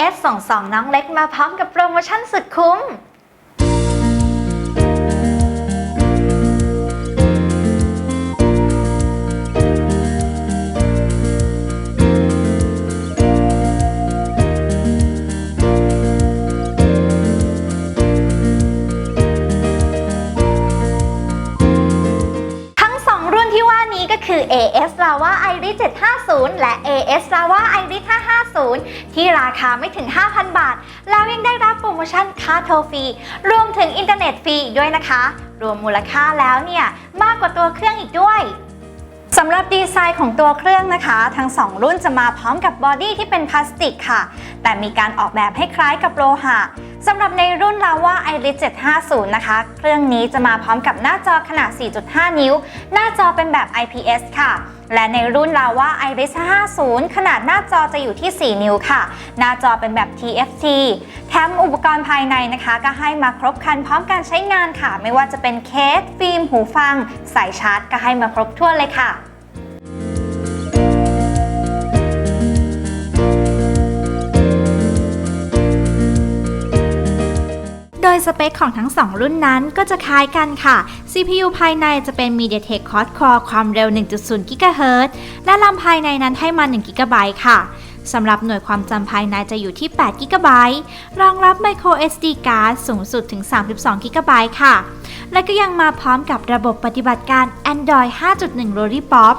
AS ส่งสองน้องเล็กมาพร้อมกับโปรโมชั่นสุดคุ้ม ทั้ง2รุ่นที่ว่านี้ก็คือ AS Lava Iris 750 และ AS Lava 250 ที่ราคาไม่ถึง 5,000 บาท แล้วยังได้รับโปรโมชั่นค่าโทรฟรี รวมถึงอินเทอร์เน็ตฟรีด้วยนะคะ รวมมูลค่าแล้วเนี่ย มากกว่าตัวเครื่องอีกด้วยสำหรับดีไซน์ของตัวเครื่องนะคะ ทั้ง 2 รุ่นจะมาพร้อมกับบอดี้ที่เป็นพลาสติกค่ะ แต่มีการออกแบบให้คล้ายกับโลหะ สำหรับในรุ่น Lava Iris 750 นะคะ เครื่องนี้จะมาพร้อมกับหน้าจอขนาด 4.5 นิ้ว หน้าจอเป็นแบบ IPS ค่ะ และในรุ่น Lava Iris 50 ขนาดหน้าจอจะอยู่ที่ 4 นิ้วค่ะ หน้าจอเป็นแบบ TFT แถมอุปกรณ์ภายในนะคะ ก็ให้มาครบครันพร้อมการใช้งานค่ะ ไม่ว่าจะเป็นเคส ฟิล์ม หูฟัง สายชาร์จ ก็ให้มาครบถ้วนเลยค่ะ สเปคของทั้ง 2 รุ่นนั้นก็จะคล้ายกันค่ะ CPU ภายในจะเป็น MediaTek Quad-Core ความเร็ว 1.0 GHz และลำภายในนั้นให้มา 1 GB ค่ะสำหรับหน่วยความจำภายในจะอยู่ที่8 GB รองรับ Micro SD card สูงสุดถึง 32 GB ค่ะ และก็ยังมาพร้อมกับระบบปฏิบัติการ Android 5.1 Lollipop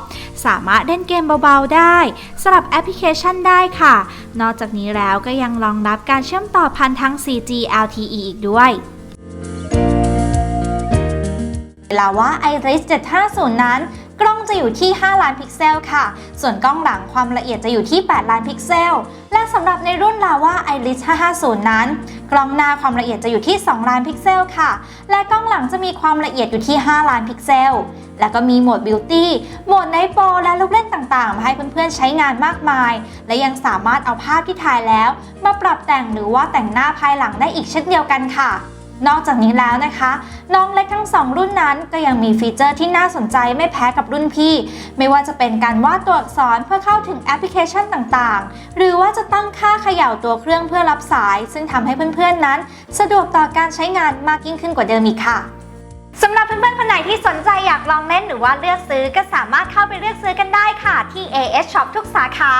สามารถเล่นเกมเบาๆได้สลับแอปพลิเคชันได้ค่ะ นอกจากนี้แล้วก็ยังรองรับการเชื่อมต่อพันทั้ง 4G LTE อีกด้วยลาว่า Iris 750 นั้น กล้องจะอยู่ที่ 5 ล้านพิกเซลค่ะ ส่วนกล้องหลังความละเอียดจะอยู่ที่ 8 ล้านพิกเซล และสำหรับในรุ่น Lava Iris 550 นั้น กล้องหน้าความละเอียดจะอยู่ที่ 2 ล้านพิกเซลค่ะ และกล้องหลังจะมีความละเอียดอยู่ที่ 5 ล้านพิกเซล แล้วก็มีโหมด Beauty โหมด Night Mode และลูกเล่นต่างๆ มาให้เพื่อนๆใช้งานมากมาย และยังสามารถเอาภาพที่ถ่ายแล้ว มาปรับแต่งหรือว่าแต่งหน้าภายหลังได้อีกเช่นเดียวกันค่ะ นอกจากนี้แล้วนะคะ น้องเล็กทั้งสองรุ่นนั้นก็ยังมีฟีเจอร์ที่น่าสนใจไม่แพ้กับรุ่นพี่ ไม่ว่าจะเป็นการวาดตัวอักษรเพื่อเข้าถึงแอปพลิเคชันต่างๆ หรือว่าจะตั้งค่าเขย่าตัวเครื่องเพื่อรับสาย ซึ่งทำให้เพื่อนๆนั้น สะดวกต่อการใช้งานมากยิ่งขึ้นกว่าเดิมอีกค่ะ สำหรับเพื่อนๆคนไหนที่สนใจอยากลองเล่นหรือว่าเลือกซื้อก็สามารถเข้าไปเลือกซื้อกันได้ค่ะที่ AS Shop ทุกสาขา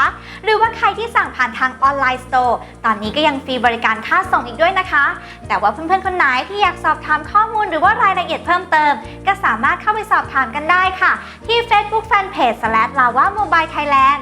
หรือว่าใครที่สั่งผ่านทางออนไลน์สโตร์ตอนนี้ก็ยังฟรีบริการค่าส่งอีกด้วยนะคะ แต่ว่าเพื่อนๆคนไหนที่อยากสอบถามข้อมูลหรือว่ารายละเอียดเพิ่มเติม ก็สามารถเข้าไปสอบถามกันได้ค่ะ ที่ Facebook Fanpage slash lava mobile thailand